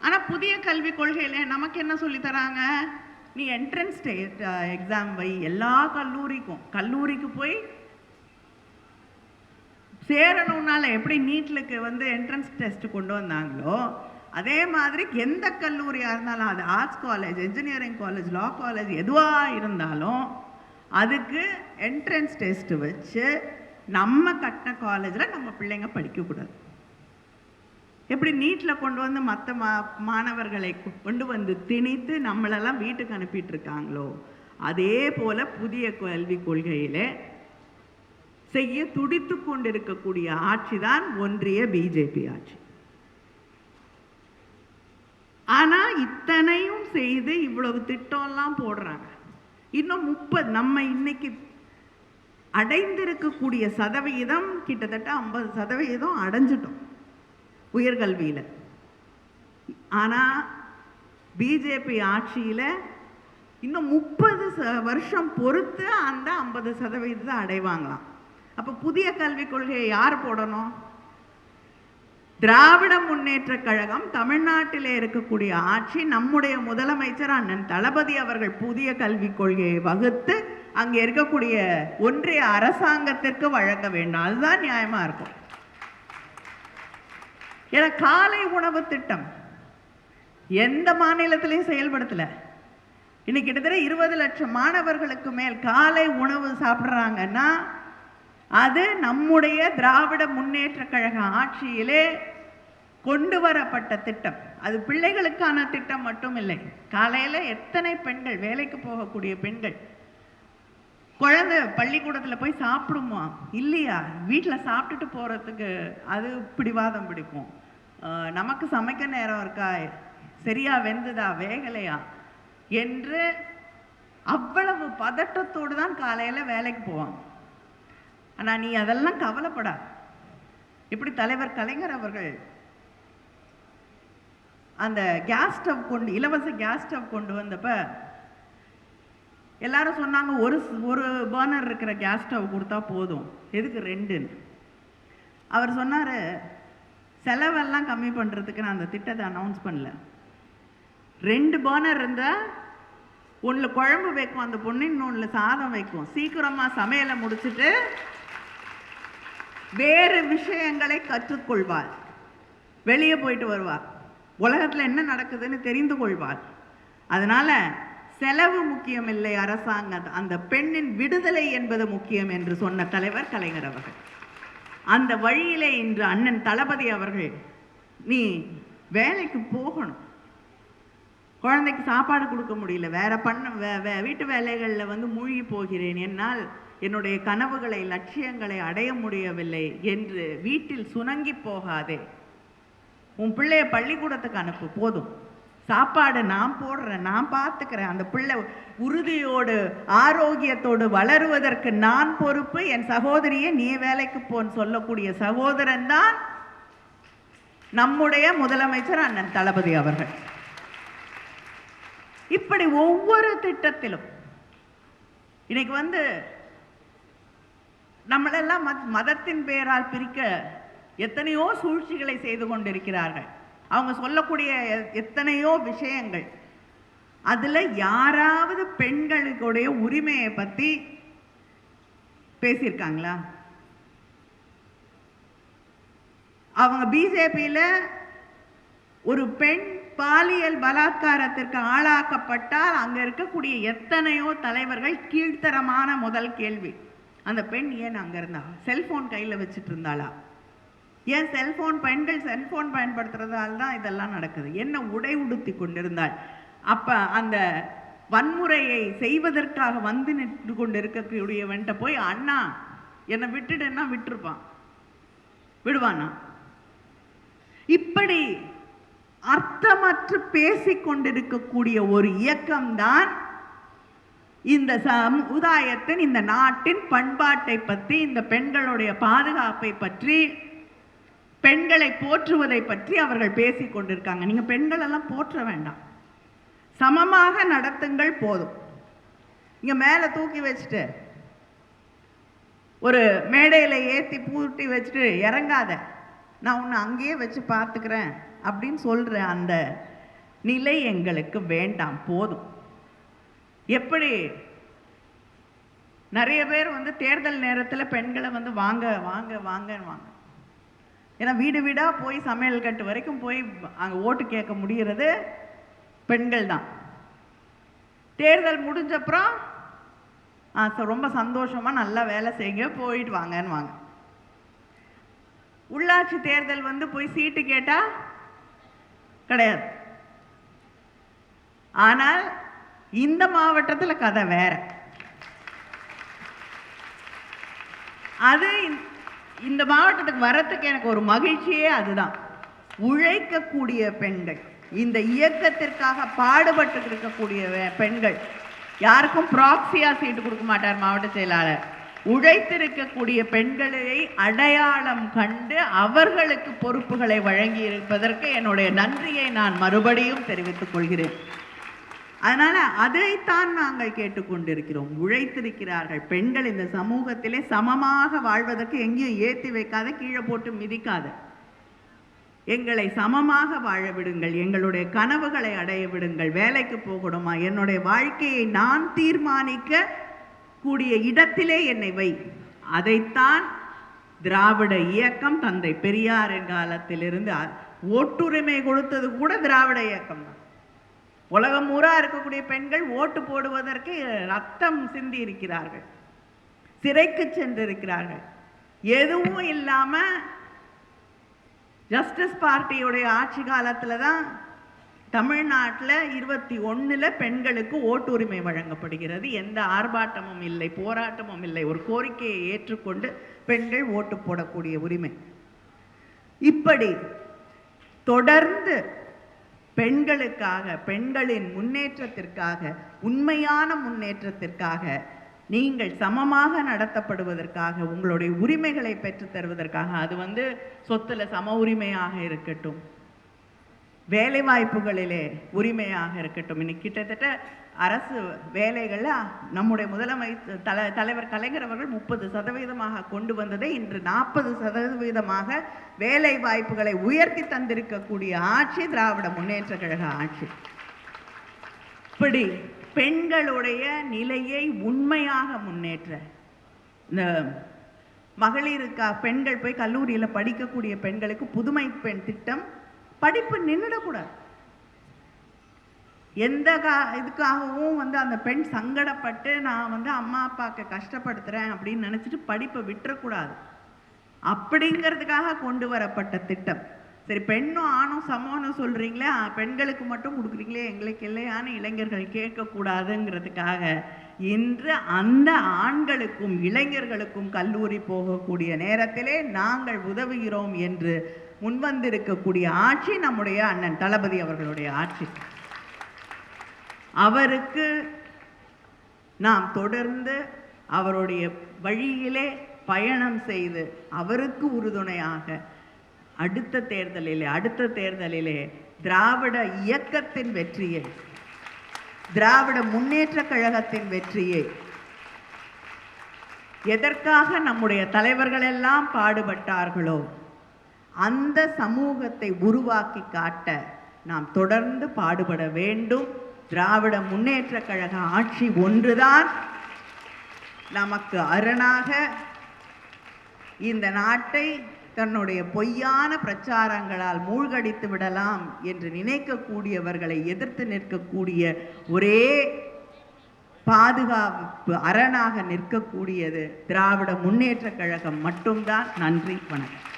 ஆனால் புதிய கல்விக் கொள்கையில் நமக்கு என்ன சொல்லி தராங்க? நீ என்ட்ரன்ஸ் எக்ஸாம் வை எல்லா கல்லூரிக்கும் கல்லூரிக்கு போய் சேரணும்னால எப்படி நீட்லுக்கு வந்து என்ட்ரன்ஸ் டெஸ்ட் கொண்டு வந்தாங்களோ அதே மாதிரி எந்த கல்லூரியாக இருந்தாலும் அது arts college engineering college law college எதுவாக இருந்தாலும் அதுக்கு என்ட்ரன்ஸ் டெஸ்ட் வச்சு நம்ம கட்டின காலேஜில் நம்ம பிள்ளைங்க படிக்கக்கூடாது எப்படி நீட்டில் கொண்டு வந்து மற்ற மா மாணவர்களை கொண்டு வந்து திணித்து நம்மளெல்லாம் வீட்டுக்கு அனுப்பிட்டு இருக்காங்களோ அதே போல புதிய கல்விக் கொள்கையில் செய்ய துடித்து கொண்டிருக்கக்கூடிய ஆட்சி தான் ஒன்றிய பிஜேபி ஆட்சி. ஆனா இத்தனையும் செய்து இவ்வளவு திட்டம்லாம் போடுறாங்க. இன்னும் முப்பது நம்ம இன்னைக்கு அடைந்திருக்கக்கூடிய சதவிகிதம் கிட்டத்தட்ட ஐம்பது சதவிகிதம் அடைஞ்சிட்டோம். உயர்கல்வியில். ஆனால் பிஜேபி ஆட்சியில் இன்னும் முப்பது வருஷம் பொறுத்து அந்த ஐம்பது சதவீதத்தை அடைவாங்களாம். அப்போ புதிய கல்விக் கொள்கையை யார் போடணும்? திராவிட முன்னேற்ற கழகம் தமிழ்நாட்டிலே இருக்கக்கூடிய ஆட்சி நம்முடைய முதலமைச்சர் அண்ணன் தளபதி அவர்கள் புதிய கல்விக் கொள்கையை வகுத்து அங்கே இருக்கக்கூடிய ஒன்றிய அரசாங்கத்திற்கு வழங்க வேண்டும் அதுதான் நியாயமாக இருக்கும். ஏன்னா காலை உணவு திட்டம். எந்த மாநிலத்திலையும் செயல்படுத்தலை. இன்னைக்கு கிட்டத்தட்ட இருபது லட்சம் மாணவர்களுக்கு மேல் காலை உணவு சாப்பிட்றாங்கன்னா அது நம்முடைய திராவிட முன்னேற்ற கழக ஆட்சியிலே கொண்டு வரப்பட்ட திட்டம். அது பிள்ளைகளுக்கான திட்டம் மட்டும் இல்லை. காலையில் எத்தனை பெண்கள் வேலைக்கு போகக்கூடிய பெண்கள் குழந்தை பள்ளிக்கூடத்தில் போய் சாப்பிடுமா? இல்லையா? வீட்டில் சாப்பிட்டுட்டு போகிறதுக்கு அது பிடிவாதம் பிடிக்கும். நமக்கு சமைக்க நேரம் இருக்கா? சரியா வெந்துதா? வேகலையா? என்று அவ்வளவு பதட்டத்தோடு தான் காலையில் வேலைக்கு போவான். ஆனால் நீ அதெல்லாம் கவலைப்படா. இப்படி தலைவர் கலைஞர் அவர்கள் அந்த கேஸ் ஸ்டவ் கொண்டு இலவச கேஸ் ஸ்டவ் கொண்டு வந்தப்ப எல்லாரும் சொன்னாங்க ஒரு ஒரு பர்னர் இருக்கிற கேஸ் ஸ்டவ் கொடுத்தா போதும். எதுக்கு ரெண்டுன்னு? அவர் சொன்னார் செலவெல்லாம் கம்மி பண்ணுறதுக்கு நான் அந்த திட்டத்தை அனௌன்ஸ் பண்ணல. ரெண்டு பர்னர் இருந்தால் ஒன்றில் குழம்பு வைக்கும் அந்த பொண்ணு இன்னொன்னுல சாதம் வைக்கும். சீக்கிரமாக சமையலை முடிச்சிட்டு வேறு விஷயங்களை கற்றுக்கொள்வாள். வெளியே போயிட்டு வருவாள் உலகத்தில் என்ன நடக்குதுன்னு தெரிந்து கொள்வாள். அதனால் செலவு முக்கியம் இல்லை அந்த பெண்ணின் விடுதலை என்பது முக்கியம் என்று சொன்ன தலைவர் கலைஞர் அவர்கள். அந்த வழியிலே இன்று அண்ணன் தளபதி அவர்கள் நீ வேலைக்கு போகணும். குழந்தைக்கு சாப்பாடு கொடுக்க முடியல. வேற பண்ண வே- வே- வீட்டு வேலைகளில் வந்து மூழ்கி போகிறேன். என்னால் என்னுடைய கனவுகளை லட்சியங்களை அடைய முடியவில்லை என்று வீட்டில் சுணங்கி போகாதே. உன் பிள்ளைய பள்ளிக்கூடத்துக்கு அனுப்பு. போதும். சாப்பாடு நான் போடுறேன் நான் பார்த்துக்கிறேன். அந்த பிள்ளை உறுதியோடு ஆரோக்கியத்தோடு வளருவதற்கு நான் பொறுப்பு. என் சகோதரியை நீ வேலைக்கு போன்னு சொல்லக்கூடிய சகோதரன் தான் நம்முடைய முதலமைச்சர் அண்ணன் தளபதி அவர்கள். இப்படி ஒவ்வொரு திட்டத்திலும் இன்னைக்கு வந்து நம்மளெல்லாம் மத்- மதத்தின் பெயரால் பிரிக்க எத்தனையோ சூழ்ச்சிகளை செய்து கொண்டிருக்கிறார்கள். அவங்க சொல்லக்கூடிய எத்தனையோ விஷயங்கள். அதில் யாராவது பெண்களுடைய உரிமையை பற்றி பேசியிருக்காங்களா? அவங்க பிஜேபியில் ஒரு பெண் பாலியல் பலாத்காரத்திற்கு ஆளாக்கப்பட்டால் அங்கே இருக்கக்கூடிய எத்தனையோ தலைவர்கள் கீழ்த்தரமான முதல் கேள்வி. அந்த பெண் ஏன் அங்கே இருந்தா? செல்ஃபோன் கையில் வச்சுட்டு இருந்தாளா? ஏன் செல்ஃபோன் பெண்கள் செல்ஃபோன் பயன்படுத்துறதால் தான் இதெல்லாம் நடக்குது. என்ன உடை உடுத்தி கொண்டிருந்தாள். அப்போ அந்த வன்முறையை செய்வதற்காக வந்து நின்று கொண்டு இருக்கக்கூடியவன்ட்ட போய் அண்ணா என்னை விட்டுடுன்னா விட்டுருப்பான். விடுவானா? இப்படி அர்த்தமற்று பேசி கொண்டிருக்கக்கூடிய ஒரு இயக்கம்தான் இந்த சமுதாயத்தின் இந்த நாட்டின் பண்பாட்டை பற்றி இந்த பெண்களுடைய பாதுகாப்பை பற்றி பெண்களை போற்றுவதை பற்றி அவர்கள் பேசி கொண்டிருக்காங்க. நீங்கள் பெண்களெல்லாம் போற்ற வேண்டாம். சமமாக நடத்துங்கள் போதும். இங்கே மேலே தூக்கி வச்சுட்டு ஒரு மேடையில் ஏற்றி பூட்டி வச்சுட்டு இறங்காத. நான் உன்னை அங்கேயே வச்சு பார்த்துக்கிறேன் அப்படின்னு சொல்கிற அந்த நிலை எங்களுக்கு வேண்டாம் போதும். எப்படி? நிறைய பேர் வந்து தேர்தல் நேரத்தில் பெண்களை வந்து வாங்க வாங்க வாங்கன்னு வாங்க ஏன்னா வீடு வீடாக போய் சமையல் கட்டு வரைக்கும் போய் அங்கே ஓட்டு கேட்க முடிகிறது பெண்கள் தான். தேர்தல் முடிஞ்சப்புறம் ஆ ரொம்ப சந்தோஷமாக நல்லா வேலை செய்யுங்க போயிட்டு வாங்கன்னு வாங்க. உள்ளாட்சி தேர்தல் வந்து போய் சீட்டு கேட்டால் கிடையாது. ஆனால் இந்த மாவட்டத்தில் கதை வேற. அது இந்த- மாவட்டத்துக்கு வரத்துக்கு எனக்கு ஒரு மகிழ்ச்சியே அதுதான். உழைக்கக்கூடிய பெண்கள் இந்த இயக்கத்திற்காக பாடுபட்டு இருக்கக்கூடிய பெண்கள் யாருக்கும் ப்ராக்சியாக சீட்டு கொடுக்க மாட்டார் மாவட்ட செயலாளர். உழைத்திருக்கக்கூடிய பெண்களை அடையாளம் கண்டு அவர்களுக்கு பொறுப்புகளை வழங்கி இருப்பதற்கு என்னுடைய நன்றியை நான் மறுபடியும் தெரிவித்துக் கொள்கிறேன். அதனால் அதைத்தான் நாங்கள் கேட்டுக்கொண்டிருக்கிறோம். உழைத்திருக்கிறார்கள். பெண்கள் இந்த சமூகத்திலே சமமாக வாழ்வதற்கு எங்கேயும் ஏற்றி வைக்காத கீழே போட்டு மிதிக்காத. எங்களை சமமாக வாழ விடுங்கள். எங்களுடைய கனவுகளை அடைய விடுங்கள். வேலைக்கு போகணுமா? என்னுடைய வாழ்க்கையை நான் தீர்மானிக்க கூடிய இடத்திலே என்னை வை. அதைத்தான் திராவிட இயக்கம் தந்தை பெரியாரின் காலத்திலிருந்து ஓட்டுரிமை கொடுத்தது கூட திராவிட இயக்கம் தான் உலகம் ஊரா இருக்கக்கூடிய பெண்கள் ஓட்டு போடுவதற்கு ரத்தம் சிந்தி இருக்கிறார்கள் சிறைக்கு சென்றிருக்கிறார்கள். எதுவும் இல்லாம ஜஸ்டிஸ் பார்ட்டியுடைய ஆட்சி காலத்துல தான் தமிழ்நாட்டில் இருபத்தி ஒன்றில் பெண்களுக்கு ஓட்டுரிமை வழங்கப்படுகிறது. எந்த ஆர்ப்பாட்டமும் இல்லை போராட்டமும் இல்லை. ஒரு கோரிக்கையை ஏற்றுக்கொண்டு பெண்கள் ஓட்டு போடக்கூடிய உரிமை. இப்படி தொடர்ந்து பெண்களுக்காக பெண்களின் முன்னேற்றத்திற்காக உண்மையான முன்னேற்றத்திற்காக நீங்கள் சமமாக நடத்தப்படுவதற்காக உங்களுடைய உரிமைகளை பெற்றுத் தருவதற்காக அது வந்து சொத்துல சம உரிமையாக இருக்கட்டும். வேலை வாய்ப்புகளிலே உரிமையாக இருக்கட்டும். இன்னைக்கு கிட்டத்தட்ட அரசு வேலைகளில் நம்முடைய முதலமைச்சர் தல தலைவர் கலைஞர் அவர்கள் முப்பது சதவீதமாக கொண்டு வந்ததை இன்று நாற்பது சதவீதமாக வேலை வாய்ப்புகளை உயர்த்தி தந்திருக்கக்கூடிய ஆட்சி திராவிட முன்னேற்ற கழக ஆட்சி. இப்படி பெண்களுடைய நிலையை உண்மையாக முன்னேற்ற இந்த மகளிருக்கா பெண்கள் போய் கல்லூரியில் படிக்கக்கூடிய பெண்களுக்கு புதுமை பெண் திட்டம் படிப்பு நின்றுடக்கூடாது எந்த கா இதுக்காகவும் வந்து அந்த பெண் சங்கடப்பட்டு நான் வந்து அம்மா அப்பாவுக்கு கஷ்டப்படுத்துகிறேன் அப்படின்னு நினச்சிட்டு படிப்பை விட்டுறக்கூடாது. அப்படிங்கிறதுக்காக கொண்டு வரப்பட்ட திட்டம். சரி பெண்ணும் ஆணும் சமம்னு சொல்கிறீங்களே பெண்களுக்கு மட்டும் கொடுக்குறீங்களே எங்களுக்கு இல்லையான்னு இளைஞர்கள் கேட்கக்கூடாதுங்கிறதுக்காக இன்று அந்த ஆண்களுக்கும் இளைஞர்களுக்கும் கல்லூரி போகக்கூடிய நேரத்திலே நாங்கள் உதவுகிறோம் என்று முன்வந்திருக்கக்கூடிய ஆட்சி நம்முடைய அண்ணன் தளபதி அவர்களுடைய ஆட்சி. அவருக்கு நாம் தொடர்ந்து அவருடைய வழியிலே பயணம் செய்து அவருக்கு உறுதுணையாக அடுத்த தேர்தலிலே அடுத்த தேர்தலிலே திராவிட இயக்கத்தின் வெற்றியை திராவிட முன்னேற்ற கழகத்தின் வெற்றியை எதற்காக நம்முடைய தலைவர்கள் எல்லாம் பாடுபட்டார்களோ அந்த சமூகத்தை உருவாக்கி காட்ட நாம் தொடர்ந்து பாடுபட வேண்டும். திராவிட முன்னேற்ற கழக ஆட்சி ஒன்றுதான். நமக்கு அரணாக இந்த நாட்டை தன்னுடைய பொய்யான பிரச்சாரங்களால் மூழ்கடித்து விடலாம் என்று நினைக்கக்கூடியவர்களை எதிர்த்து நிற்கக்கூடிய ஒரே பாதுகாப்பு அரணாக நிற்கக்கூடியது திராவிட முன்னேற்ற கழகம் மட்டும்தான். நன்றி வணக்கம்.